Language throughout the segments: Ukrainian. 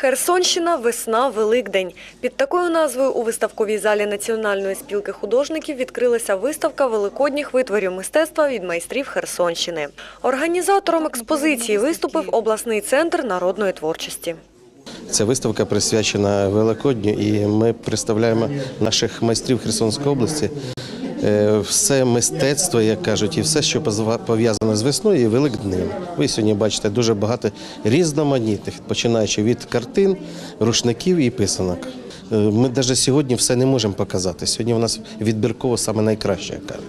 Херсонщина, весна, Великдень. Під такою назвою у виставковій залі Національної спілки художників відкрилася виставка великодніх витворів мистецтва від майстрів Херсонщини. Організатором експозиції виступив обласний центр народної творчості. Ця виставка присвячена Великодню, і ми представляємо наших майстрів Херсонської області. Е, Все мистецтво, як кажуть, і все, що пов'язане з весною і Великднем. Ви сьогодні бачите дуже багато різноманітних, починаючи від картин, рушників і писанок. Е, Ми навіть сьогодні все не можемо показати. Сьогодні у нас відбірково саме найкраще. кажуть.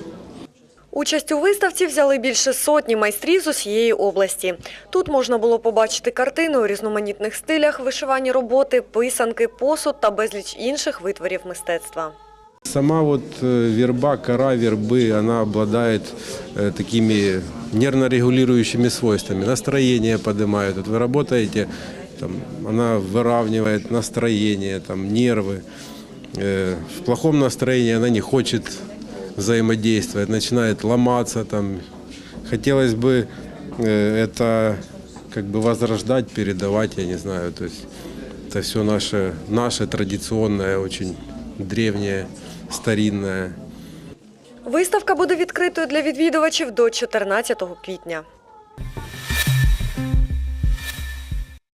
Участь у виставці взяли більше сотні майстрів з усієї області. Тут можна було побачити картини у різноманітних стилях, вишивані роботи, писанки, посуд та безліч інших витворів мистецтва. Сама вот э, верба, кора вербы, она обладает э, такими нервно-регулирующими свойствами. Настроение поднимает. Вот вы работаете, там, она выравнивает настроение, там, нервы. Э, В плохом настроении она не хочет взаимодействовать, начинает ломаться. Там. Хотелось бы это как бы возрождать, передавать, я не знаю. То есть это все наше, наше традиционное, очень древнее, старинное. Виставка буде відкритою для відвідувачів до 14 квітня.